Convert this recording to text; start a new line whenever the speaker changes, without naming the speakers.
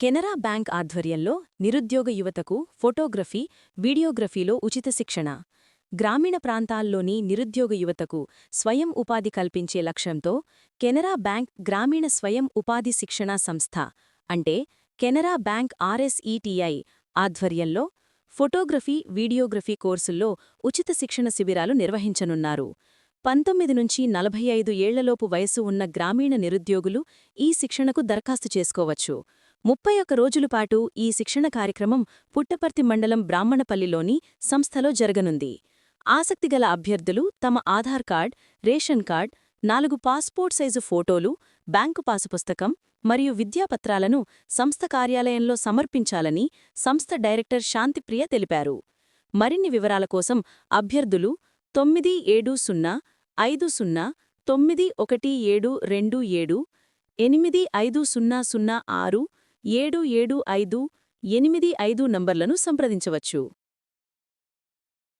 Canara bank ఆధ్వర్యంలో నిరుద్యోగ యువతకు ఫోటోగ్రఫీ వీడియోగ్రఫీలో ఉచిత శిక్షణ. గ్రామీణ ప్రాంతాల్లోని నిరుద్యోగ యువతకు స్వయం ఉపాధి కల్పించే లక్ష్యంతో కెనరా బ్యాంక్ గ్రామీణ స్వయం ఉపాధి శిక్షణా సంస్థ అంటే కెనరా బ్యాంక్ ఆర్ఎస్ఈటిఐ ఆధ్వర్యంలో ఫోటోగ్రఫీ వీడియోగ్రఫీ కోర్సుల్లో ఉచిత శిక్షణ శిబిరాలు నిర్వహించనున్నారు. పంతొమ్మిది నుంచి నలభై ఐదు ఏళ్ళలోపు వయసు ఉన్న గ్రామీణ నిరుద్యోగులు ఈ శిక్షణకు దరఖాస్తు చేసుకోవచ్చు. ముప్పై ఒక్క రోజులపాటు ఈ శిక్షణ కార్యక్రమం పుట్టపర్తి మండలం బ్రాహ్మణపల్లిలోని సంస్థలో జరగనుంది. ఆసక్తిగల అభ్యర్థులు తమ ఆధార్ కార్డ్ రేషన్ కార్డ్ నాలుగు పాస్పోర్ట్ సైజు ఫోటోలు బ్యాంకు పాసుపుస్తకం మరియు విద్యాపత్రాలను సంస్థ కార్యాలయంలో సమర్పించాలని సంస్థ డైరెక్టర్ శాంతిప్రియ తెలిపారు. మరిన్ని వివరాల కోసం అభ్యర్థులు తొమ్మిది ఏడు సున్నా ఐదు సున్నా తొమ్మిది ఒకటి ఏడు రెండు ఏడు ఎనిమిది ఐదు సున్నా సున్నా ఆరు ఏడు ఏడు ఐదు ఎనిమిది ఐదు నంబర్లను సంప్రదించవచ్చు